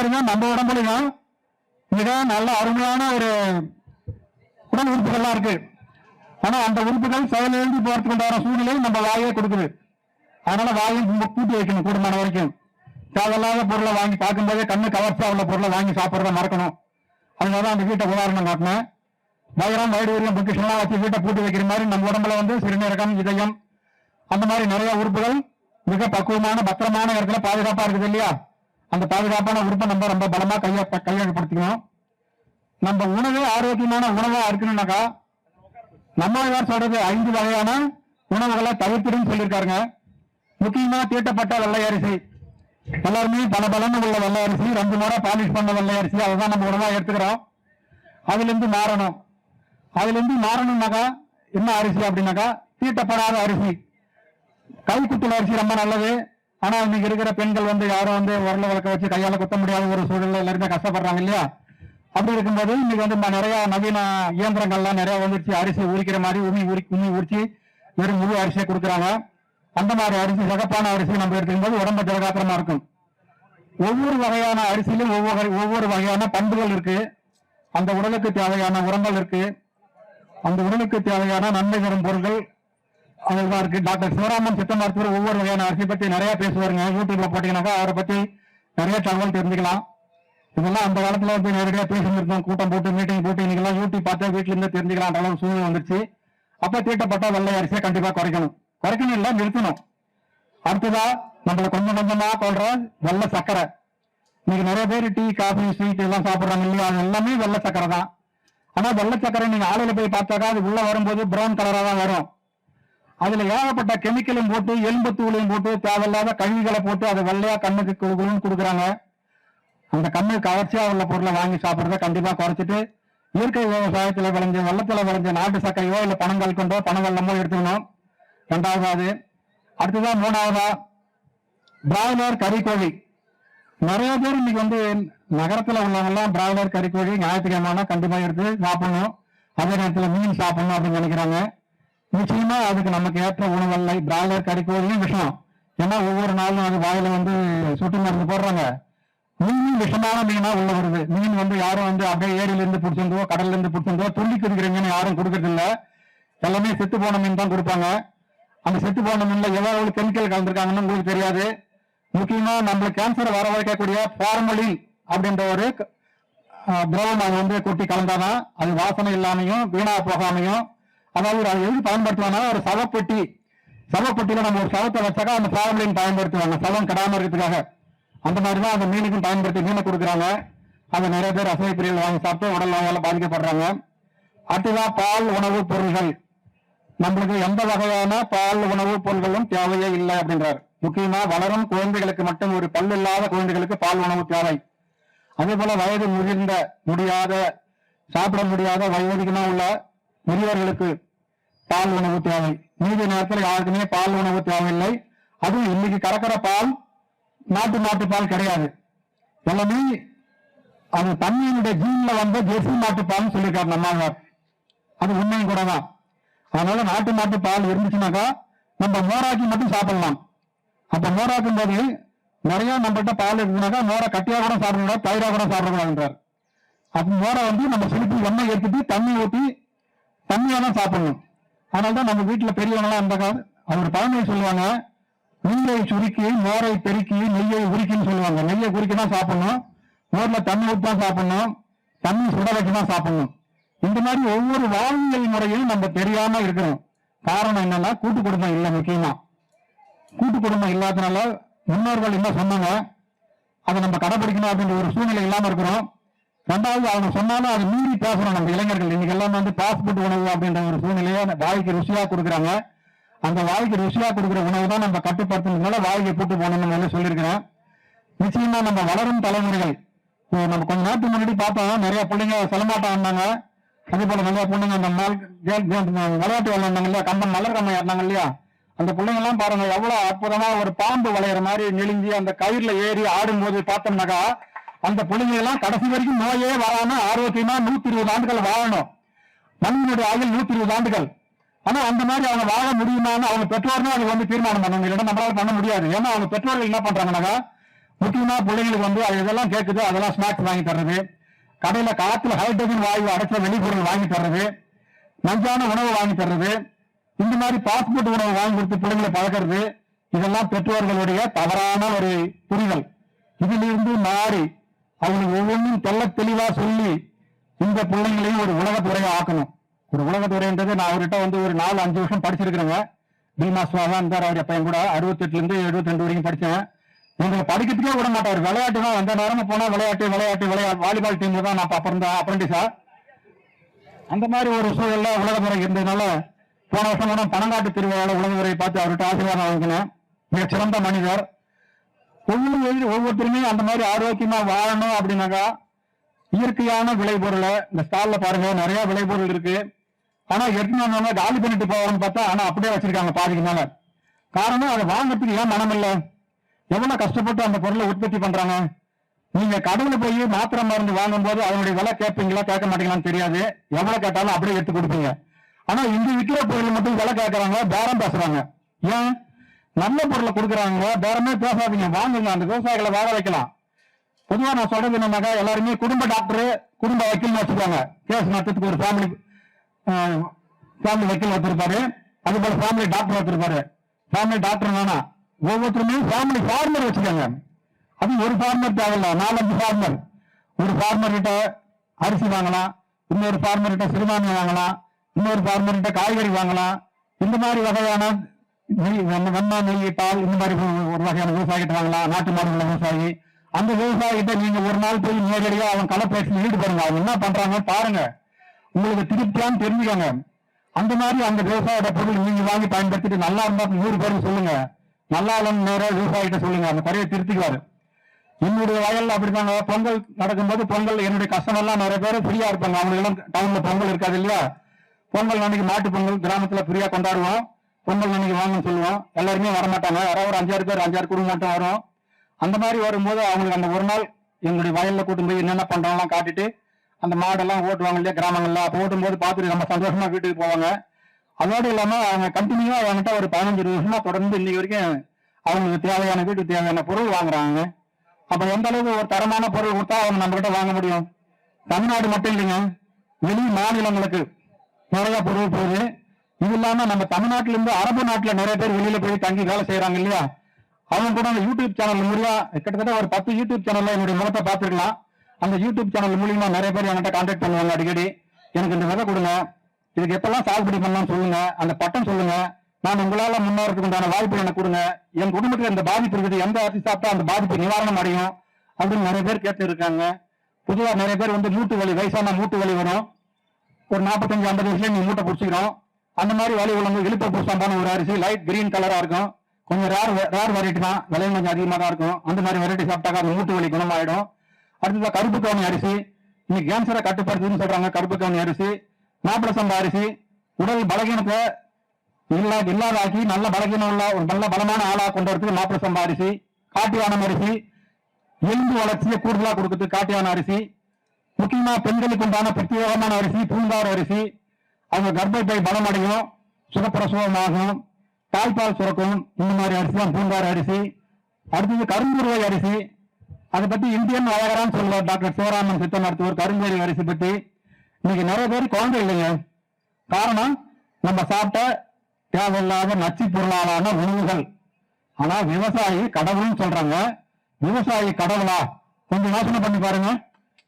மாதிரிதான் நம்ம உடம்புலையும் மிக நல்ல அருமையான ஒரு உடல் உறுப்புகள்லாம் இருக்கு. ஆனா அந்த உறுப்புகள் செயலிழந்து போறதுக்கு உண்டான சூழ்நிலை நம்ம வாயே கொடுக்குது. அதனால வாயை கூட்டி வைக்கணும் கூடுமான வரைக்கும். தேவையில்லாத பொருளை வாங்கி பார்க்கும்போதே கண்ணு கவர்ச்சியா உள்ள பொருளை வாங்கி சாப்பிட்றத மறக்கணும். அதனால அந்த வீட்டை உதாரணம் காட்டினேன். வயிறம் வயிறு உரியம் பொக்கிஷன்லாம் வச்சு வீட்டை பூட்டி வைக்கிற மாதிரி நம்ம உடம்புல வந்து சிறுநீரகம் இதயம் அந்த மாதிரி நிறைய உறுப்புகள் மிக பக்குவமான பத்திரமான இடத்துல பாதுகாப்பா இருக்குது இல்லையா? அந்த பாதுகாப்பான உறுப்பை நம்ம ரொம்ப பலமா கையா கையகப்படுத்திக்கணும். நம்ம உணவே ஆரோக்கியமான உணவா இருக்கணும்னாக்கா நம்மளார் சொல்றது? ஐந்து வகையான உணவுகளை தவிர்த்துடும் சொல்லியிருக்காருங்க. முக்கியமா தீட்டப்பட்ட வெள்ளை அரிசி. எல்லாருமே பல பலன்னு உள்ள வெள்ளை அரிசி ரெண்டு முறை பாலிஷ் பண்ண வெள்ளை அரிசி அதைதான் நம்ம உணவா எடுத்துக்கிறோம். அதுல இருந்து மாறணும். அதுல இருந்து மாறணும்னாக்கா என்ன அரிசி அப்படின்னாக்கா தீட்டப்படாத அரிசி. கைக்குத்தல் அரிசி ரொம்ப நல்லது. ஆனா இன்னைக்கு இருக்கிற பெண்கள் வந்து யாரும் வந்து உரல வளர்க்க வச்சு கையால குத்த முடியாத ஒரு சூழல்ல எல்லாருமே கஷ்டப்படுறாங்க இல்லையா? அப்படி இருக்கும்போது இன்னைக்கு வந்து நிறைய நவீன இயந்திரங்கள்லாம் நிறைய வந்துருச்சு. அரிசி உரிக்கிற மாதிரி உமி உரி உமி உரிச்சு வெறும் முழு அரிசியை கொடுக்குறாங்க. அந்த மாதிரி அரிசி சிகப்பான அரிசி நம்ம எடுத்துக்கும்போது உடம்பு ஜலகாத்திரமா இருக்கும். ஒவ்வொரு வகையான அரிசியிலும் ஒவ்வொரு ஒவ்வொரு வகையான பண்புகள் இருக்கு. அந்த உடலுக்கு தேவையான உரங்கள் இருக்கு. அந்த உடலுக்கு தேவையான நன்மை தரும் பொருட்கள் அதுதான் இருக்கு. டாக்டர் சிவராமன் சித்த மருத்துவர் ஒவ்வொரு வகையான அரிசி பத்தி நிறைய பேசுவாருங்க. யூடியூப்ல போட்டீங்கன்னாக்கா அவரை பத்தி நிறைய தகவல் தெரிஞ்சுக்கலாம். இதெல்லாம் அந்த காலத்துல வந்து நேரடியா பேசியிருந்தோம் கூட்டம் போட்டு மீட்டிங் போட்டு இன்னைக்கெல்லாம் யூடியூப் பார்த்து வீட்டுல இருந்து தெரிஞ்சுக்கலாம். அளவு சூழ்நிலை வந்துருச்சு. அப்ப தீட்டப்பட்ட வெள்ளை அரிசியை கண்டிப்பா குறைக்கணும். குறைக்கணும் இல்ல நிறுத்தணும். அடுத்ததா நம்மள கொஞ்சம் கொஞ்சமா கொள்ற வெள்ளை சக்கரை இன்னைக்கு நிறைய பேர் டீ காஃபி ஸ்வீட் எல்லாம் சாப்பிடுறாங்க இல்லையா? அது எல்லாமே வெள்ளை சக்கரை தான். ஆனா வெள்ளை சக்கரை நீங்க ஆலையில போய் பார்த்தாக்கா அது உள்ள வரும்போது ப்ரௌன் கலரா தான் வரும். அதுல ஏகப்பட்ட கெமிக்கலும் போட்டு எலும்பு தூளையும் போட்டு தேவையில்லாத கழிவுகளை போட்டு அதை வெள்ளையா கண்ணுக்கு குழுன்னு கொடுக்குறாங்க. அந்த கண்ணுக்கு கவர்ச்சியா உள்ள பொருளை வாங்கி சாப்பிடுறத கண்டிப்பா குறைச்சிட்டு இயற்கை விவசாயத்துல விளைஞ்ச வெள்ளத்துல விளைஞ்ச நாட்டு சர்க்கரையோ இல்ல பணங்கள் கொண்டோ பணம் வெள்ளமோ எடுத்துக்கணும். ரெண்டாவதாவது. அடுத்ததா மூணாவதா. பிராய்லர் கறிக்கோழி நிறைய பேர் இன்னைக்கு வந்து நகரத்துல உள்ளவங்கலாம் பிராய்லர் கறிக்கோழி ஞாயிற்றுக்கிழமை கண்டிப்பா எடுத்து சாப்பிடணும். அதே நேரத்துல மீன் சாப்பிடணும் அப்படின்னு நினைக்கிறாங்க. நிச்சயமா அதுக்கு நமக்கு ஏற்ற உணவல்ல. பிராய்லர் கறிக்கோழியும் விஷம் ஏன்னா ஒவ்வொரு நாளும் அது வாயில வந்து சுட்டு மருந்து போடுறாங்க. மீனும் விஷமான மீனா உள்ள வருது. மீன் வந்து யாரும் வந்து அப்படியே ஏரியில இருந்து பிடிச்சிருந்தோ கடல்ல இருந்து பிடிச்சிருந்தோ துள்ளி குதிக்கிற மீன் யாரும் கொடுக்கறது இல்ல எல்லாமே செத்து போன மீன் தான் கொடுப்பாங்க. அந்த செத்து போன மீன்ல எவ்வளவு கெமிக்கல் கலந்துருக்காங்கன்னு உங்களுக்கு தெரியாது. முக்கியமா நம்மளுக்கு கேன்சர் வர வைக்கக்கூடிய ஃபார்மலின் அப்படின்ற ஒரு திரவம் அது வந்து கொட்டி கலந்தாதான் அது வாசனை இல்லாமையும் வீணா போகாமையும் அதாவது அதை எதுக்கு பயன்படுத்துவாங்கன்னா ஒரு சவப்பெட்டி சவப்பெட்டியில நம்ம ஒரு சவத்தை வச்சாக்கா அந்த ஃபார்மலின் பயன்படுத்துவாங்க. சவம் கெடாம இருக்கிறதுக்காக அந்த மாதிரி தான் அந்த மீனுக்கும் பயன்படுத்தி மீனை கொடுக்குறாங்க. அதை நிறைய பேர் அசை பிரிவில் வாங்கி சாப்பிட்டு உடல் நோயால பாதிக்கப்படுறாங்க. அடுத்ததா பால் உணவுப் பொருள்கள். நம்மளுக்கு எந்த வகையான பால் உணவுப் பொருள்களும் தேவையே இல்லை அப்படின்றார். முக்கியமா வளரும் குழந்தைகளுக்கு மட்டும் ஒரு பல் இல்லாத குழந்தைகளுக்கு பால் உணவு தேவை. அதே போல வயது முதிர்ந்த முடியாத சாப்பிட முடியாத வயோதிகமா உள்ள பெரியவர்களுக்கு பால் உணவு தேவை. மீதி நேரத்தில் யாருக்குமே பால் உணவு தேவையில்லை. அதுவும் இன்னைக்கு கறக்கிற பால் நாட்டு மாட்டு பால் கிடையாது. எல்லாமே அது தண்ணியினுடைய ஜீன்ல வந்த ஜெர்சி மாட்டு பால்னு சொல்லியிருக்காரு நம்மாழ்வார். அது உண்மையும் கூட தான் அதனால நாட்டு மாட்டு பால் இருந்துச்சுனாக்கா நம்ம மோராக்கி மட்டும் சாப்பிடலாம். அப்ப மோராக்கும் போது நிறைய நம்மகிட்ட பால் இருக்குனாக்கா மோரை கட்டியாக கூட சாப்பிடக்கூடாது தயிராக கூட சாப்பிடக்கூடாதுன்றார். அப்ப மோரை வந்து நம்ம சிலிப்பி எண்ணெய் எடுத்துட்டு தண்ணி ஊற்றி தண்ணியா தான் சாப்பிடணும். அதனால தான் நம்ம வீட்டுல பெரியவங்களாம் அந்த கால அவர் பழமையை சொல்லுவாங்க. நெல்லை சுருக்கி மோரை பெருக்கி நெய்யை உருக்கின்னு சொல்லுவாங்க. நெய்யை குறுக்கி தான் சாப்பிடணும். மோர்ல தண்ணி ஊற்றி தான் சாப்பிடணும். தண்ணி சுட வச்சு தான் சாப்பிடணும். இந்த மாதிரி ஒவ்வொரு வாழ்வியல் முறையும் நம்ம தெரியாம இருக்கிறோம். காரணம் என்னன்னா கூட்டு குடும்பம் இல்லை முக்கியமா. கூட்டு குடும்பம் இல்லாதனால முன்னோர்கள் என்ன சொன்னாங்க? அதை நம்ம கடைபிடிக்கணும் அப்படின்ற ஒரு சூழ்நிலை இல்லாம இருக்கிறோம். ரெண்டாவது அவங்க சொன்னாலும் அதை மீறி பேசுறோம் நம்ம இளைஞர்கள். இன்னைக்கு எல்லாம் வந்து பாஸ்போர்ட் உணவு அப்படின்ற ஒரு சூழ்நிலையை வாய்க்கு ருசியா கொடுக்குறாங்க. அந்த வாய்க்கு ருசியா கொடுக்குற உணவு தான் நம்ம கட்டுப்படுத்தினால வாய்க்கு போட்டு போகணும்னு முதல்ல சொல்லியிருக்கிறேன். நிச்சயமா நம்ம வளரும் தலைமுறைகள். இப்போ நம்ம கொஞ்ச நேரத்துக்கு முன்னாடி பார்த்தோம் நிறைய பிள்ளைங்க சிலம்பாட்டம் ஆடினாங்க அதே போல நிறைய பிள்ளைங்க அந்த விளையாட்டு விளையாண்டாங்க இல்லையா? கம்பன் மலர் கம்பம் ஏறினாங்க இல்லையா? அந்த பிள்ளைங்க எல்லாம் பாருங்க எவ்வளவு அற்புதமா ஒரு பாம்பு வளையிற மாதிரி நெளிஞ்சி அந்த கயிறுல ஏறி ஆடும்போது பார்த்தோம்னாக்கா அந்த பிள்ளைங்கெல்லாம் கடைசி வரைக்கும் நோயே வராம ஆரோக்கியமா நூத்தி இருபது ஆண்டுகள் வாழணும். மண்ணினுடைய ஆயுள் நூத்தி இருபது ஆண்டுகள். ஆனா அந்த மாதிரி அவங்க வாழ முடியுமான்னு அவங்க பெற்றோர்னா அது வந்து தீர்மானம் பண்ணணும். இல்லைன்னா நம்மளால பண்ண முடியாது. ஏன்னா அவங்க பெற்றோர்கள் என்ன பண்றாங்கன்னாக்கா முக்கியமா பிள்ளைங்களுக்கு வந்து அது இதெல்லாம் கேட்குது அதெல்லாம் ஸ்நாக்ஸ் வாங்கி தர்றது. கடையில காத்துல ஹைட்ரஜன் வாயு அடைச்ச வெளிப்பொருள் வாங்கி தர்றது. நஞ்சான உணவு வாங்கி தர்றது. இந்த மாதிரி பாஸ்போர்ட் உணவு வாங்கி கொடுத்து பிள்ளைங்களை பழக்கிறது இதெல்லாம் பெற்றோர்களுடைய தவறான ஒரு புரிதல். இதிலிருந்து மாறி அவங்களுக்கு ஒவ்வொன்றும் தெல்ல தெளிவா சொல்லி இந்த பிள்ளைங்களையும் ஒரு உலகத்துறையை ஆக்கணும். ஒரு உலகத்துறைன்றது நான் அவர்கிட்ட வந்து ஒரு நாலு அஞ்சு வருஷம் படிச்சிருக்கிறேங்க பீமா சுவாமா இருந்தார் அவர் அப்ப கூட அறுபத்தெட்டுல இருந்து எழுபத்தி ரெண்டு வரைக்கும் படிச்சேன் எங்களை படிக்கிறதுக்கே விட மாட்டார். விளையாட்டு தான் எந்த நேரமும் போனா விளையாட்டு விளையாட்டு விளையாட்டு வாலிபால் டீம்ல தான் நான் அப்ப இருந்தேன் அப்ரண்டிஸா அந்த மாதிரி ஒரு சூழல்ல உலகத்துறை இருந்ததுனால போன வருஷம் கூட பணங்காட்டு திருவிழாவில் உலகத்துறையை பார்த்து அவர்கிட்ட ஆசீர்வாதம் வாங்கினேன். மிகச்சிறந்த மனிதர். ஒவ்வொரு ஒவ்வொருத்தருமே அந்த மாதிரி ஆரோக்கியமா வாழணும் அப்படின்னாக்கா இயற்கையான விளைபொருளை இந்த ஸ்டால்ல பாருங்க நிறைய விளைபொருள் இருக்கு. ஆனா எடுத்துன்னு வந்தவங்க காலி பண்ணிட்டு போவாங்கன்னு பார்த்தா ஆனா அப்படியே வச்சிருக்காங்க பாதிக்கு மேல. காரணம் அதை வாங்குறதுக்கு ஏன் மனம் இல்லை? எவ்வளவு கஷ்டப்பட்டு அந்த பொருளை உற்பத்தி பண்றாங்க? நீங்க கடவுள் போய் மாத்திரை மருந்து வாங்கும்போது அதனுடைய விலை கேட்பீங்களா கேட்க மாட்டீங்களான்னு தெரியாது. எவ்வளவு கேட்டாலும் அப்படியே எடுத்து கொடுப்பீங்க. ஆனா இங்க விற்கிற பொருள் மட்டும் விலை கேட்கறாங்க பேரம் பேசுறாங்க. ஏன்? நல்ல பொருளை கொடுக்குறாங்க பேரமே பேசாதீங்க. வாங்குங்க அந்த விவசாயிகளை வாழ வைக்கலாம். பொதுவாக நான் சொல்றது என்னன்னாக்கா எல்லாருமே குடும்ப டாக்டரு குடும்ப வக்கீல்னு வச்சுக்கோங்க. கேஸ் நடத்துறதுக்கு ஒரு ஃபேமிலி ஃபேமிலி வக்கீல் வச்சிருப்பாரு அது போல ஃபேமிலி டாக்டர் வச்சிருப்பாரு ஃபேமிலி டாக்டர் வேணா. ஒவ்வொருத்தருமே ஃபேமிலி ஃபார்மர் வச்சுக்கோங்க. அது ஒரு ஃபார்மர் தேவையில்ல. நாலஞ்சு ஃபார்மர் ஒரு ஃபார்மர் கிட்ட அரிசி வாங்கலாம். இன்னொரு ஃபார்மர் கிட்ட சிறுதானியம் வாங்கலாம். இன்னொரு ஃபார்மர் கிட்ட காய்கறி வாங்கலாம். இந்த மாதிரி வகையான நெய் நம்ம வெண்ணா நெய் பால் இந்த மாதிரி ஒரு வகையான விவசாயிகிட்ட வாங்கலாம். நாட்டு மாடுள்ள விவசாயி. அந்த விவசாயிகிட்ட நீங்க ஒரு நாள் போய் நேரடியாக அவன் களை பேசி ஈடுபடுங்க அவங்க என்ன பண்றாங்க பாருங்க. உங்களுக்கு திருப்தியான்னு தெரிஞ்சுக்கோங்க. அந்த மாதிரி அந்த விவசாயோட பொருள் நீங்க வாங்கி பயன்படுத்திட்டு நல்லா இருந்தா நூறு பேருக்கு சொல்லுங்க. நல்லா இல்லைன்னு நேரம் விவசாயிகிட்ட சொல்லுங்க. அந்த குறைய திருத்திக்குவாரு. என்னுடைய வயல்ல அப்படிதாங்க பொங்கல் நடக்கும்போது பொங்கல் என்னுடைய கஷ்டமெல்லாம் நிறைய பேர் ஃப்ரீயா இருப்பாங்க. அவங்களுக்கு எல்லாம் டவுன்ல பொங்கல் இருக்காது இல்லையா? பொங்கல் அன்னைக்கு மாட்டு பொங்கல் கிராமத்துல ஃப்ரீயா கொண்டாடுவோம். பொங்கல் மணிக்கு வாங்கன்னு சொல்லுவோம். எல்லாருமே வர மாட்டாங்க யாராவது ஒரு அஞ்சாறு பேர் அஞ்சாறு குடும்பம் மட்டும் வரும். அந்த மாதிரி வரும்போது அவங்களுக்கு அந்த ஒரு நாள் எங்களுடைய வயலில் கூட்டும் போய் என்னென்ன பண்றோம்லாம் காட்டிட்டு அந்த மாடெல்லாம் ஓட்டுவாங்க இல்லையா கிராமங்களில். அப்போ ஓட்டும்போது பார்த்துட்டு நம்ம சந்தோஷமா வீட்டுக்கு போவாங்க. அதோடு இல்லாம அவங்க கண்டினியூவா அவங்ககிட்ட ஒரு பதினஞ்சு வருஷமாக வருஷமா தொடர்ந்து இன்னைக்கு வரைக்கும் அவங்களுக்கு தேவையான வீட்டுக்கு தேவையான பொருள் வாங்குறாங்க. அப்ப எந்த அளவுக்கு ஒரு தரமான பொருள் கொடுத்தா அவங்க நம்ம கிட்ட வாங்க முடியும்? தமிழ்நாடு மட்டும் இல்லைங்க. வெளி மாநிலங்களுக்கு நிறைய பொருள் போகுது. இது இல்லாம நம்ம தமிழ்நாட்டுல இருந்து அரபு நாட்டுல நிறைய பேர் வெளியில போய் தங்கி வேலை செய்யறாங்க இல்லையா? அவங்க கூட அந்த யூடியூப் சேனல் மூலியா கிட்டத்தட்ட ஒரு பத்து யூடியூப் சேனல்ல என்னுடைய முகத்தை பார்த்துருக்கலாம் அந்த யூடியூப் சேனல் மூலியமா நிறைய பேர் என்கிட்ட கான்டாக்ட் பண்ணுவாங்க அடிக்கடி. எனக்கு இந்த விதை கொடுங்க. இதுக்கு எப்பெல்லாம் சாகுபடி பண்ணலாம் சொல்லுங்க. அந்த பட்டம் சொல்லுங்க. நான் உங்களால முன்னேறதுக்கு உண்டான வாய்ப்பு எனக்கு கொடுங்க. என் குடும்பத்துல இந்த பாதிப்பு இருக்குது. எந்த அரிசி சாப்பிட்டா அந்த பாதிப்பு நிவாரணம் அடையும் அப்படின்னு நிறைய பேர் கேட்டு இருக்காங்க. நிறைய பேர் வந்து மூட்டு வலி வயசான மூட்டு வலி வரும். ஒரு நாற்பத்தஞ்சு ஐம்பது வயசுல நீ மூட்டை பிடிச்சிக்கிறோம். அந்த மாதிரி வலி உள்ளவங்க இழுப்ப பூசாம்பான ஒரு அரிசி லைட் கிரீன் கலரா இருக்கும். கொஞ்சம் ரேர் ரேர் வெரைட்டி தான். விலையும் கொஞ்சம் அதிகமாக தான் இருக்கும். அந்த மாதிரி வெரைட்டி சாப்பிட்டாக்கா அந்த மூட்டு வலி குணமாயிடும். அடுத்தது கருப்பு கவனி அரிசி. இன்னைக்கு கேன்சரை கட்டுப்படுத்துதுன்னு சொல்றாங்க கருப்பு கவனி அரிசி. மாப்பிள சம்பா அரிசி. உடல் பலகீனத்தை இல்லா இல்லாதாக்கி நல்ல பலகீனம் உள்ள ஒரு நல்ல பலமான ஆளா கொண்டு வரதுக்கு மாப்பிள சம்பா அரிசி. காட்டியானம் அரிசி. எலும்பு வளர்ச்சியை கூடுதலாக கொடுக்குறது காட்டியான அரிசி. முக்கியமா பெண்களுக்கு உண்டான பிரத்யேகமான அரிசி பூங்கார் அரிசி. அவங்க கர்ப்பப்பை பலமடையும் சுகப்பிரசவமாகும் தாய்ப்பால் சுரக்கும் இந்த மாதிரி அரிசி தான் பூங்கார் அரிசி. அடுத்தது கருங்குருவை அரிசி. அதை பத்தி இந்தியன் அழகரான்னு சொல்லுவார் டாக்டர் சிவராமன் சித்த மருத்துவர் கருங்கேரி அரிசி பத்தி. இன்னைக்கு நிறைய பேர் குழந்தை இல்லைங்க. காரணம் நம்ம சாப்பிட்ட தேவையில்லாத நச்சு பொருளாலான உணவுகள். ஆனா விவசாயி கடவுள்னு சொல்றாங்க. விவசாயி கடவுளா? கொஞ்சம் யோசனை பண்ணி பாருங்க.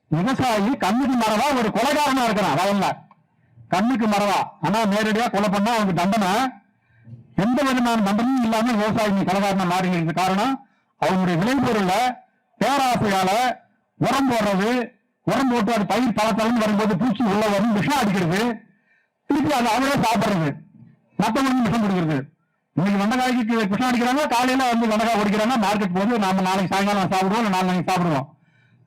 விவசாயி கண்ணுக்கு மரவா ஒரு கொலைகாரனா இருக்கிறான் வயல்ல. கண்ணுக்கு மரவா? ஆனா நேரடியா கொலை பண்ணா அவங்க தண்டனை. எந்த விதமான தண்டனையும் இல்லாம விவசாயி கலகாரணம் கொலைகாரனா காரணம் அவங்களுடைய விளைபொருள்ல பேராசையால உரம் போடுறது உரம் போட்டு அது பயிர் பழத்தளம் வரும்போது பூச்சி உள்ள வரும் விஷம் அடிக்கிறது திருப்பி அது அவரே சாப்பிடுறது. மத்தவங்க விஷம் கொடுக்கிறது. இன்னைக்கு வெண்டைக்காய்க்கு விஷம் அடிக்கிறாங்க காலையில வந்து வெண்டைக்காய் குடிக்கிறாங்க மார்க்கெட் போது நாம நாளைக்கு சாயங்காலம் சாப்பிடுவோம் இல்ல நாளைக்கு சாப்பிடுவோம்.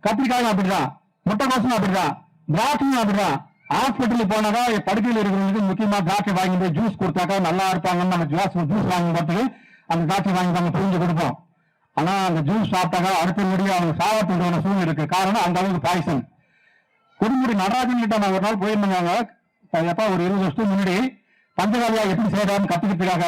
கத்திரிக்காயும் அப்படிதான் முட்டைக்கோசும் அப்படிதான் திராட்சையும் அப்படிதான் ஹாஸ்பிட்டலுக்கு போனதா படுக்கையில் இருக்கிறவங்களுக்கு முக்கியமா திராட்சை வாங்கி போய் ஜூஸ் கொடுத்தாக்கா நல்லா இருப்பாங்கன்னு நம்ம ஜூஸ் ஜூஸ் வாங்கி போறதுக்கு அந்த திராட்சை வாங்கி நம்ம புரிஞ்சு கொடுப்போம். ஆனா அந்த ஜூஸ் சாப்பிட்டாக்கா அடுத்த முடி அவங்க சாவத்துக்கான சூழ்நிலை இருக்கு. காரணம் அந்த அளவுக்கு பாய்சன் குடிமுடி நடராஜன் கிட்ட நான் ஒரு நாள் போயிருந்தாங்க. எப்ப ஒரு இருபது வருஷத்துக்கு முன்னாடி பஞ்சகாலியா எப்படி செய்யறான்னு கத்துக்கிறதுக்காக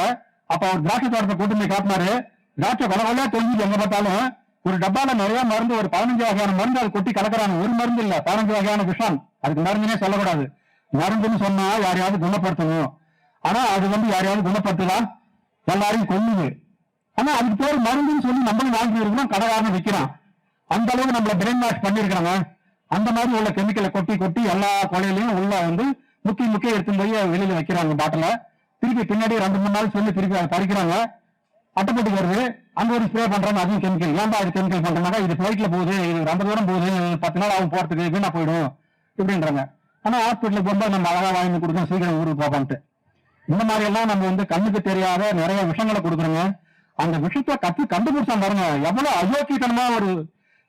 அப்ப அவர் திராட்சை தோட்டத்தை கூட்டு போய் காட்டினாரு. திராட்சை கொலை கொலையா தெரிஞ்சு எங்க பார்த்தாலும் ஒரு டப்பால நிறைய மருந்து ஒரு பதினஞ்சு வகையான மருந்து அது கொட்டி கலக்குறாங்க. ஒரு மருந்து இல்ல பதினஞ்சு வகையான விஷம். அதுக்கு மருந்துனே சொல்லக்கூடாது. மருந்துன்னு சொன்னா யாரையாவது குணப்படுத்தணும். ஆனா அது வந்து யாரையாவது குணப்படுத்தலாம். எல்லாரையும் கொல்லுது. ஆனா அதுக்கு பேர் மருந்துன்னு சொல்லி நம்மளும் வாங்கி இருக்கணும் கடைக்காரன் விற்கிறான் அந்த அளவுக்கு நம்மள பிரெயின் வாஷ் பண்ணிருக்கிறாங்க. அந்த மாதிரி உள்ள கெமிக்கலை கொட்டி கொட்டி எல்லா கொலையிலையும் உள்ள வந்து முக்கிய முக்கிய எடுத்து போய் வெளியில வைக்கிறாங்க பாட்டில திருப்பி பின்னாடி ரெண்டு மூணு நாள் சொல்லி திருப்பி அதை பறிக்கிறாங்க. அட்டைப்பட்டு வருது அங்க ஒரு ஸ்ப்ரே பண்றாங்க அதுவும் கெமிக்கல் ஏன்பா இது கெமிக்கல் பண்றாங்க இது ஃபிளைட்ல போகுது இது ரொம்ப தூரம் போகுது பத்து நாள் ஆகும் போறதுக்கு வீணா போயிடும். இப்படின்றாங்க. ஆனா ஹாஸ்பிட்டலுக்கு போகும்போது நம்ம அழகா வாங்கி கொடுக்கணும் சீக்கிரம் ஊருக்கு போகன்ட்டு இந்த மாதிரி எல்லாம் நம்ம வந்து கண்ணுக்கு தெரியாத நிறைய விஷயங்களை கொடுக்குறோங்க. அந்த விஷயத்தை கத்து கண்டுபிடிச்சா பாருங்க. எவ்வளவு அயோக்கியத்தனமா ஒரு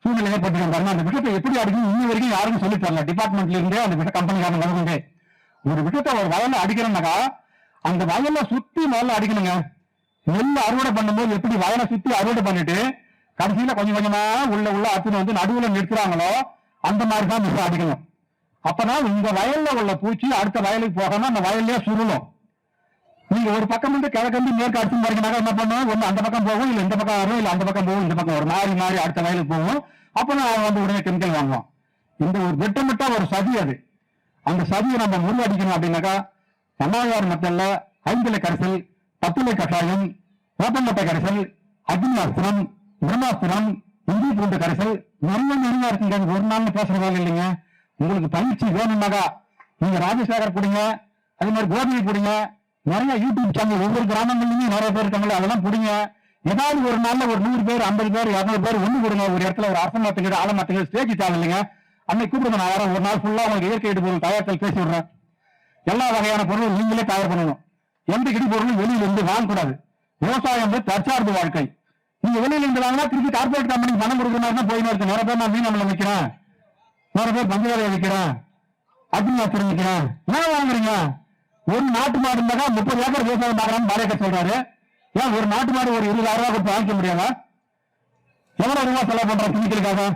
சூழ்நிலை ஏற்பட்டிருக்கோம் பாருங்க. அந்த விஷயத்தை எப்படி அடிக்கணும்? இன்னி வரைக்கும் யாருக்கும் சொல்லி தரல. டிபார்ட்மெண்ட்ல இருந்தே அந்த விஷய கம்பெனிக்காரங்க வருவாங்க ஒரு விஷயத்த ஒரு வயல்ல அடிக்கிறோம்னாக்கா அந்த வயல்ல சுத்தி முதல்ல அடிக்கணுங்க. நெல் அறுவடை பண்ணும்போது எப்படி வயலை சுத்தி அறுவடை பண்ணிட்டு கடைசியில கொஞ்சம் கொஞ்சமா உள்ள உள்ள அத்துன்னு வந்து நடுவுல நிறுத்துறாங்களோ அந்த மாதிரி தான் விஷயம் அடிக்கணும் அப்பதான் உங்க வயல்ல உள்ள பூச்சி அடுத்த வயலுக்கு போகாம அந்த வயல்லயே சுருளும். நீங்க ஒரு பக்கம் வந்து கிழக்கு மேற்கு அடுத்து பாருங்கனாக்கா என்ன பண்ணுவோம் ஒண்ணு அந்த பக்கம் போகும் இல்ல இந்த பக்கம் வரும் இல்ல அந்த பக்கம் போகும் இந்த பக்கம் வரும். மாறி மாறி அடுத்த வயலுக்கு போகும். அப்போ நான் வந்து உடனே கெமிக்கல் வாங்குவோம் இந்த ஒரு திட்டமிட்டா ஒரு சதி அது. அந்த சதியை நம்ம முறியடிக்கணும் அப்படின்னாக்கா சமாதார மத்தல்ல ஐந்தில கரைசல் பத்துளை கட்டாயம் வேப்பம்பட்டை கரைசல் அக்னியாஸ்திரம் பிரம்மாஸ்திரம் இந்தி பூண்டு கரைசல் நிறைய நிறைய இருக்குங்க. ஒரு நாள்னு பேசுற வேலை இல்லைங்க. உங்களுக்கு பயிற்சி வேணும்னாக்கா நீங்க ராஜசேகர் பிடிங்க அதே மாதிரி கோபியை பிடிங்க. நிறைய யூடியூப் சேனல் ஒவ்வொரு கிராமங்கள்லயும் நிறைய பேர் இருக்காங்களே அதெல்லாம் பிடிங்க. ஏதாவது ஒரு நாள்ல ஒரு நூறு பேர் ஐம்பது பேர் இரநூறு பேர் ஒண்ணு கொடுங்க. ஒரு இடத்துல ஒரு அரசு மாத்துங்க ஆள மாத்துங்க ஸ்டேஜ் தேவை இல்லைங்க. அன்னைக்கு கூப்பிடுங்க நான் ஒரு நாள் ஃபுல்லா உங்களுக்கு இயற்கை எடுப்பு தயாரித்தல் பேசி விடுறேன். எல்லா வகையான பொருளும் நீங்களே தயார் பண்ணணும். எந்த இடிபொருளும் வெளியில இருந்து வாங்கக்கூடாது. விவசாயம் வந்து தற்சார்பு வாழ்க்கை. நீங்க வெளியில இருந்து வாங்கினா திருப்பி கார்பரேட் கம்பெனிக்கு பணம் கொடுக்குற மாதிரி தான் போயின்னு இருக்கு. நிறைய பேர் நான் மீன் அமலம் வைக்கிறேன். நிறைய பேர் பஞ்சகாரியை வைக்கிறேன். அக்னி ஆத்திரம் வைக்கிறேன். ஏன் வாங்குறீங்க? ஒரு நாட்டு மாடு இருந்தா முப்பது ஏக்கர் விவசாயம் பார்க்கறான்னு பாரதிய சொல்றாரு. ஏன் ஒரு நாட்டு மாடு ஒரு இருபதாயிரம் ரூபாய் கொடுத்து வாங்கிக்க முடியாதா? எவ்வளவு ரூபாய் செலவு பண்ற துணிக்கிறதுக்காக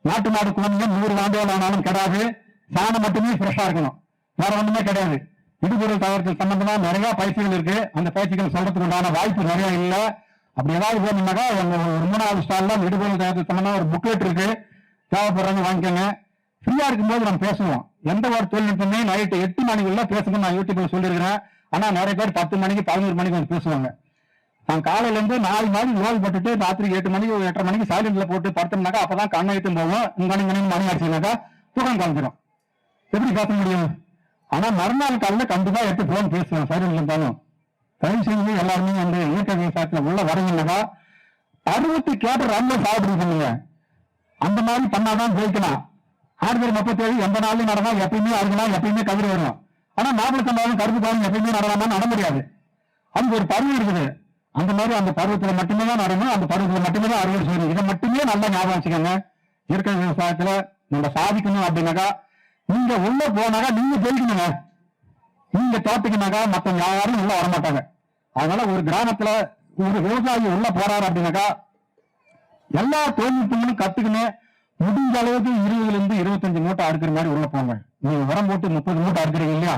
நாட்டு மாடு குழந்தைங்க நூறு ஆண்டுகள் ஆனாலும் கிடையாது. சாணம் மட்டுமே ஃப்ரெஷ்ஷா இருக்கணும். வேற ஒண்ணுமே கிடையாது. இடுபொருள் தயாரித்தல் சம்பந்தமா நிறைய பயிற்சிகள் இருக்கு. அந்த பயிற்சிகள் சொல்றதுக்கு உண்டான வாய்ப்பு நிறைய இல்லை. அப்படி ஏதாவது வேணும்னாக்கா எங்க ஒரு மூணாவது ஸ்டால்ல இடுபொருள் தயாரித்தல் சம்பந்தமா ஒரு புக்லெட் இருக்கு. தேவைப்படுறவங்க வாங்கிக்கோங்க. ஃப்ரீயா இருக்கும்போது நம்ம பேசுவோம். எந்த ஒரு தொழில்நுட்பமே நைட்டு எட்டு மணிக்குள்ள பேசுங்க நான் யூடியூப்ல சொல்லியிருக்கிறேன். ஆனா நிறைய பேர் பத்து மணிக்கு பதினோரு மணிக்கு வந்து பேசுவாங்க. நான் காலையில இருந்து நாலு மணி நோய் பட்டுட்டு ராத்திரி எட்டு மணிக்கு ஒரு எட்டரை மணிக்கு சைலண்ட்ல போட்டு படுத்தோம்னாக்கா அப்பதான் கண்ணை எடுத்து போவோம். இங்கனி மணி மணி ஆச்சுனாக்கா தூக்கம் கலந்துடும் எப்படி பேச முடியும்? ஆனா மறுநாள் காலையில கண்டிப்பா எடுத்து போன் பேசுவேன் சைலண்ட்ல இருந்தாலும். தயவு செஞ்சு எல்லாருமே வந்து இயற்கை விவசாயத்துல உள்ள வரீங்கன்னாக்கா அறுபத்தி கேட்டு ரொம்ப சாப்பிட்டு பண்ணுங்க அந்த மாதிரி பண்ணாதான் ஜெயிக்கலாம். ஆறுதல் முப்பத்தேழு எந்த நாளும் நடந்தா எப்பயுமே அருகலாம் எப்பயுமே கதிர் வரும். ஆனா மாப்பிள சம்பாதம் கருப்பு பாவம் எப்பயுமே நடலாமா நட முடியாது. அதுக்கு ஒரு பருவம் இருக்குது. அந்த மாதிரி அந்த பருவத்துல மட்டுமே தான் நடணும். அந்த பருவத்துல மட்டுமே தான் அறுவடை செய்யணும். இதை மட்டுமே நல்லா ஞாபகம் வச்சுக்கோங்க. இயற்கை விவசாயத்துல நம்ம சாதிக்கணும் அப்படின்னாக்கா நீங்க உள்ள போனாக்கா நீங்க ஜெயிக்கணுங்க நீங்க தோத்துக்கினாக்கா மத்த யாரும் உள்ள வரமாட்டாங்க. அதனால ஒரு கிராமத்துல ஒரு விவசாயி உள்ள போறாரு அப்படின்னாக்கா எல்லா தொழில்நுட்பங்களும் கத்துக்கணும் முடிஞ்ச அளவுக்கு இருபதுல இருந்து இருபத்தஞ்சு மூட்டை அடுக்கிற மாதிரி உள்ள போங்க. நீங்க உரம் போட்டு முப்பது மூட்டை அடுக்கிறீங்க இல்லையா?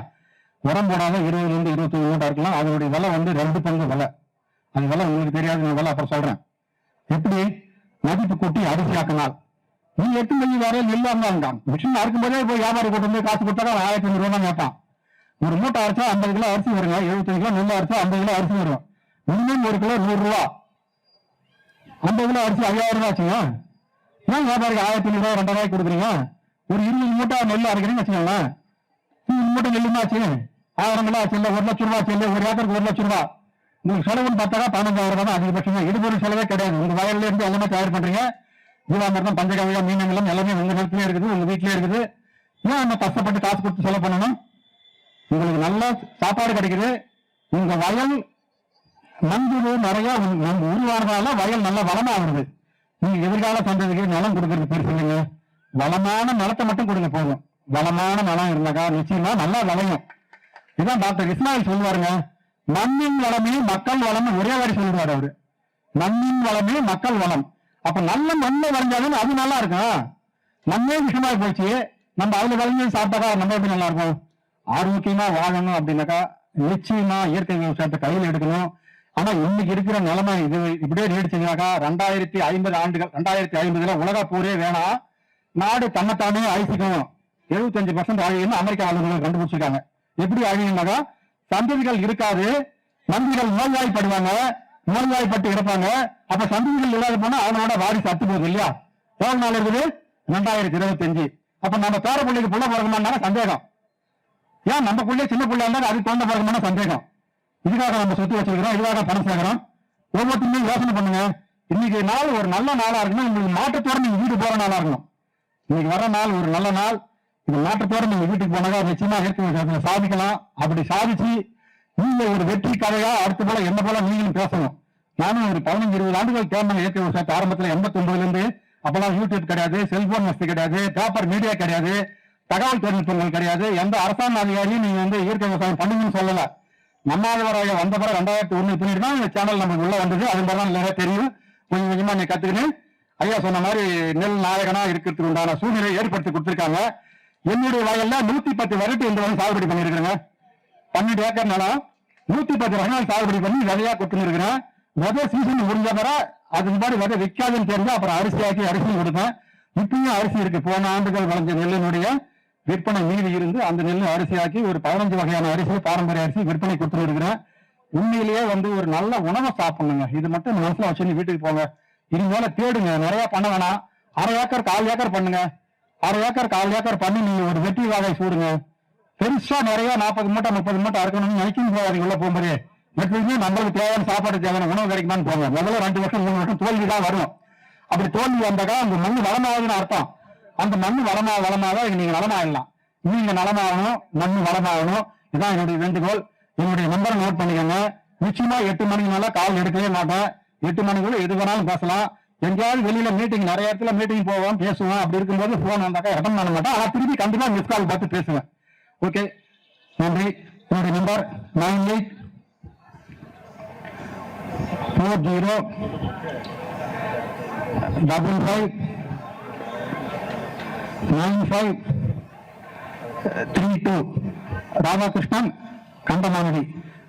உரம் போடாத இருபதுல இருந்து இருபத்தஞ்சு மூட்டை அடுக்கலாம் அதனுடைய விலை வந்து ரெண்டு பங்கு விலை. அது விலை உங்களுக்கு தெரியாது விலை அப்புறம் சொல்றேன். எப்படி? மதிப்பு கூட்டி அரிசியாக்கினால் நீ எட்டு மணி வர நெல் இருந்தாங்க மிஷின் அறுக்கும் போதே போய் வியாபாரி கொண்டு வந்து காசு கொடுத்தா ஆயிரத்தி ஐநூறு ரூபா கேட்பான். ஒரு மூட்டை அரைச்சா ஐம்பது கிலோ அரிசி வருங்க. எழுபத்தஞ்சு கிலோ நெல் அரைச்சா ஐம்பது கிலோ அரிசி வரும். மினிமம் ஒரு கிலோ நூறு ரூபா. ஐம்பது கிலோ அரிசி ஐயாயிரம் ரூபாய் ஆச்சுங்க. ஏன் வியாபாரிக்கு ஆயிரத்தி ஐநூறு ரூபாய் ரெண்டாயிரம் கொடுக்குறீங்க? ஒரு இருபது மூட்டை நெல் அரைக்கிறீங்கன்னு வச்சுக்கோங்களேன். இருபது மூட்டை நெல்லுமா ஆச்சு? ஆயிரம் கிலோ ஆச்சு இல்லை ஒரு லட்சம் ரூபா ஆச்சு ஒரு ஏக்கருக்கு ஒரு லட்சம் ரூபா உங்களுக்கு செலவுன்னு பார்த்தாக்கா பதினஞ்சாயிரம் ரூபாய் தான் இது இடுபொருள் செலவே கிடையாது. உங்க வயல்ல இருந்து எல்லாமே தயார் பண்றீங்க. ஜீவாமிரதம் பஞ்சகவியா மீனமிலம் எல்லாமே உங்க ஹெல்ப்லயே இருக்குது உங்க வீட்லயே இருக்குது. ஏன் நம்ம கஷ்டப்பட்டு காசு கொடுத்து செலவு பண்ணணும்? உங்களுக்கு நல்ல சாப்பாடு கிடைக்குது. உங்க வயல் நம்புது நிறைய உருவானதால வயல் நல்ல வளமா வருது. நீங்க எதிர்கால சந்ததிக்கு நிலம் கொடுக்கறது பேர் சொல்லுங்க. வளமான நிலத்தை மட்டும் கொடுங்க போதும். வளமான நிலம் இருந்தாக்கா நிச்சயமா நல்லா விளையும். இதான் டாக்டர் இஸ்மாயில் சொல்லுவாருங்க மண்ணின் வளமே மக்கள் வளம் ஒரே வாரி சொல்லுவாரு அவரு. மண்ணின் வளமே மக்கள் வளம். அப்ப நல்ல மண்ணை வரைஞ்சாலும் அது நல்லா இருக்கும் நம்மே விஷமா போச்சு நம்ம அதுல விளைஞ்சு சாப்பிட்டாக்கா நம்ம எப்படி நல்லா இருக்கும் ஆரோக்கியமா வாழணும் அப்படின்னாக்கா நிச்சயமா இயற்கை விவசாயத்தை கையில் எடுக்கணும். ஆனா இன்னைக்கு இருக்கிற நிலைமை இது இப்படியே நீடிச்சதுனாக்கா ரெண்டாயிரத்தி ஐம்பது ஆண்டுகள் ரெண்டாயிரத்தி ஐம்பதுல உலக போரே வேணாம் நாடு தன்னைத்தானே அழிச்சிக்கும். எழுபத்தஞ்சு பர்சன்ட் அழியுன்னு அமெரிக்க ஆளுநர்கள் கண்டுபிடிச்சிருக்காங்க. எப்படி அழகினாக்கா சந்ததிகள் இருக்காது மந்திரிகள் நோய்வாய்ப்படுவாங்க. நோய்வாய்ப்பட்டு இருப்பாங்க அப்ப சந்ததிகள் இல்லாத போனா அவனோட வாரிசு அத்து போகுது இல்லையா? எவ்வளவு நாள் இருக்குது? ரெண்டாயிரத்தி இருபத்தி அஞ்சு அப்ப நம்ம பேர பிள்ளைக்கு புள்ள பிறகுமானா சந்தேகம். ஏன் நம்ம பிள்ளை சின்ன பிள்ளை இருந்தாலும் அது குழந்தை பிறகுமான சந்தேகம். இதுக்காக நம்ம சொத்து வச்சிருக்கிறோம் இதுக்காக பணம் சேர்க்கிறோம். ஒவ்வொருத்தருமே யோசனை பண்ணுங்க. இன்னைக்கு நாள் ஒரு நல்ல நாளா இருக்கணும். உங்களுக்கு மாற்றத்தோட நீங்க வீடு போற நாளா இருக்கணும். இன்னைக்கு வர நாள் ஒரு நல்ல நாள். இந்த மாற்றத்தோட நீங்க வீட்டுக்கு போனாக்கா நிச்சயமா ஏற்கனவே சாதிக்கலாம். அப்படி சாதிச்சு நீங்க ஒரு வெற்றி கதையா அடுத்த போல என்ன போல நீங்களும் பேசணும். நானும் ஒரு பதினஞ்சு இருபது ஆண்டுகள் தேர்ந்த இயற்கை விவசாயத்தை ஆரம்பத்துல எண்பத்தி ஒன்பதுல இருந்து அப்பெல்லாம் யூடியூப் கிடையாது செல்போன் வசதி கிடையாது பேப்பர் மீடியா கிடையாது தகவல் தொழில்நுட்பங்கள் கிடையாது எந்த அரசாங்க அதிகாரியும் நீங்க வந்து இயற்கை விவசாயம் பண்ணுங்கன்னு சொல்லல. நம்மாழ்வாராய வந்த பிறகு ரெண்டாயிரத்தி ஒண்ணு பின்னாடி தான் இந்த சேனல் நமக்கு உள்ள வந்தது அது மாதிரி தான் நிறைய தெரியும். கொஞ்சம் கொஞ்சமா நீ கத்துக்கின்னு ஐயா சொன்ன மாதிரி நெல் நாயகனா இருக்கிறதுக்கு உண்டான சூழ்நிலை ஏற்படுத்தி கொடுத்திருக்காங்க. என்னுடைய வயல்ல நூத்தி பத்து வெரைட்டி இந்த வந்து சாகுபடி பண்ணிருக்கிறேங்க பன்னெண்டு ஏக்கர் நிலம் நூத்தி பத்து ரகங்கள் சாகுபடி பண்ணி விதையா கொடுத்துன்னு இருக்கிறேன் விதை சீசன் முடிஞ்ச வர அதுக்கு மாதிரி விதை விற்காதுன்னு தெரிஞ்சு அப்புறம் அரிசி ஆக்கி அரிசியும் கொடுப்பேன். இப்பயும் அரிசி இருக்கு. போன ஆண்டுகள் விளைஞ்ச நெல்லினுடைய விற்பனை மீதி இருந்து அந்த நெல் அரிசியாக்கி ஒரு பதினஞ்சு வகையான அரிசி பாரம்பரிய அரிசி விற்பனை கொடுத்துட்டு இருக்கிறேன் உண்மையிலேயே வந்து ஒரு நல்ல உணவை சாப்பிடணுங்க. இது மட்டும் மனசுல வச்சு வீட்டுக்கு போங்க. இனிமேல தேடுங்க. நிறைய பண்ண வேணாம். அரை ஏக்கர் கால் ஏக்கர் பண்ணுங்க. அரை ஏக்கர் கால் ஏக்கர் பண்ணி நீங்க ஒரு வெற்றி வாகை சூடுங்க. பெருசா நிறைய நாற்பது மூட்டை முப்பது மூட்டை அறுக்கணும்னு நினைக்கும் போகாதீங்க உள்ள போகும்போது எப்பயுமே நம்மளுக்கு தேவையான சாப்பாடு தேவையான உணவு கிடைக்குமான்னு போங்க முதல்ல ரெண்டு வருஷம் மூணு வருஷம் தோல்வி தான் வரும். அப்படி தோல்வி வந்தாக்கா அந்த மண் வளமாகுதுன்னு அர்த்தம். அந்த மண் வளமா வளமாக நீங்க நலமாகலாம் நீங்க நலமாகணும் மண் வளமாகணும். இதான் என்னுடைய வேண்டுகோள். என்னுடைய நம்பரை நோட் பண்ணிக்கோங்க. நிச்சயமா எட்டு மணிக்கு மேல கால் எடுக்கவே மாட்டேன். எட்டு மணிக்குள்ள எது வேணாலும் பேசலாம். எங்கேயாவது வெளியில மீட்டிங் நிறைய இடத்துல மீட்டிங் போவோம் பேசுவோம். அப்படி இருக்கும்போது போன் வந்தாக்கா அட்டன் பண்ண மாட்டேன். ஆனா திருப்பி கண்டிப்பா மிஸ் கால் பார்த்து பேசுவேன். ஓகே நன்றி. என்னுடைய number nine eight four zero double five nine five three two Radhakrishnan Kandamanadi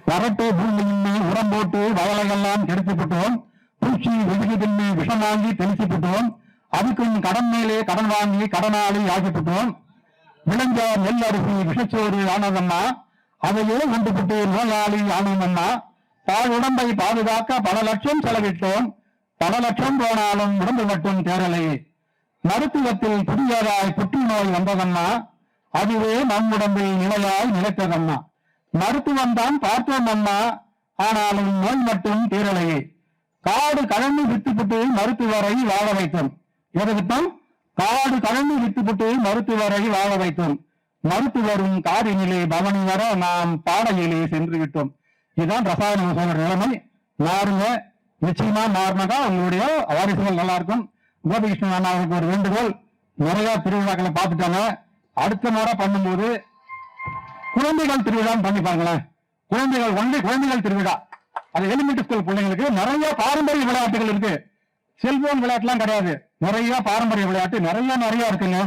வரட்டு பூமியின்மை உரம் போட்டு வயலையெல்லாம் கெடுத்துப்பட்டுவோம். பூச்சி வெகுதின்மை விஷம் வாங்கி தெளிச்சுப்பட்டோம் அதுக்கும் கடன் மேலே கடன் வாங்கி கடனாளி ஆகிப்பட்டுவோம். விளைஞ்ச நெல் அரிசி விஷச்சோறு ஆனதம்மா அதையே கண்டுபிட்டு நோயாளி ஆனதம்மா. பால் உடம்பை பாதுகாக்க பல லட்சம் செலவிட்டோம். பல லட்சம் போனாலும் உடம்பு மட்டும் தேரலை மருத்துவத்தில் புதியதாய் புற்றுநோய் வந்ததம்மா. அதுவே நம் உடம்பில் நிலையாய் நிலைத்ததம்மா. மருத்துவம் தான் பார்த்தோம் அம்மா ஆனாலும் நோய் மட்டும் தீரலையே காடு கலந்து விட்டுப்பட்டு மருத்துவரை வாழ வைத்தோம். எதை காடு கலந்து விட்டுவிட்டு மருத்துவரை வாழ வைத்தோம். மருத்துவரும் காரினிலே பவனி வர நாம் பாடையிலே சென்று விட்டோம். இதுதான் ரசாயன விவசாய நிலைமை. மாறுங்க. நிச்சயமா மாறினதா உங்களுடைய வாரிசுகள் நல்லா இருக்கும் கோபிகிருஷ்ணன் அண்ணாவுக்கு ஒரு வேண்டுகோள். நிறைய திருவிழாக்களை பார்த்துட்டாங்க. அடுத்த முறை பண்ணும்போது குழந்தைகள் திருவிழான்னு பண்ணி பாருங்களேன். குழந்தைகள் ஒன்றை குழந்தைகள் திருவிழா. அது எலிமெண்டரி ஸ்கூல் பிள்ளைங்களுக்கு நிறைய பாரம்பரிய விளையாட்டுகள் இருக்கு. செல்போன் விளையாட்டுலாம் கிடையாது. நிறைய பாரம்பரிய விளையாட்டு நிறைய நிறைய இருக்குங்க.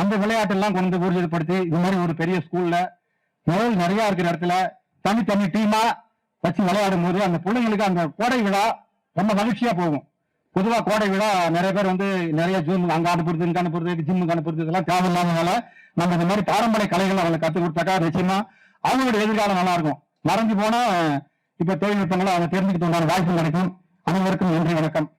அந்த விளையாட்டு எல்லாம் கொண்டு ஊர்ஜிதப்படுத்தி இது மாதிரி ஒரு பெரிய ஸ்கூல்ல நிழல் நிறைய இருக்கிற இடத்துல தனித்தனி டீமா வச்சு விளையாடும் போது அந்த பிள்ளைங்களுக்கு அந்த கோடை விழா ரொம்ப மகிழ்ச்சியா போகும். பொதுவாக கோடை விழா நிறைய பேர் வந்து நிறைய ஜூம் அங்க அனுப்புறது இங்க அனுப்புறது ஜிம்முக்கு அனுப்புறது இதெல்லாம் தேவையில்லாதனால நம்ம இந்த மாதிரி பாரம்பரிய கலைகள் அவங்களை கத்துக் கொடுத்தாக்கா நிச்சயமா அவங்களோட எதிர்காலம் நல்லா இருக்கும். மறைஞ்சு போனா இப்ப தொழில்நுட்பங்களை அவங்க தெரிஞ்சுக்கிட்டு வாய்ப்பு கிடைக்கும். அனைவருக்கும் நன்றி வணக்கம்.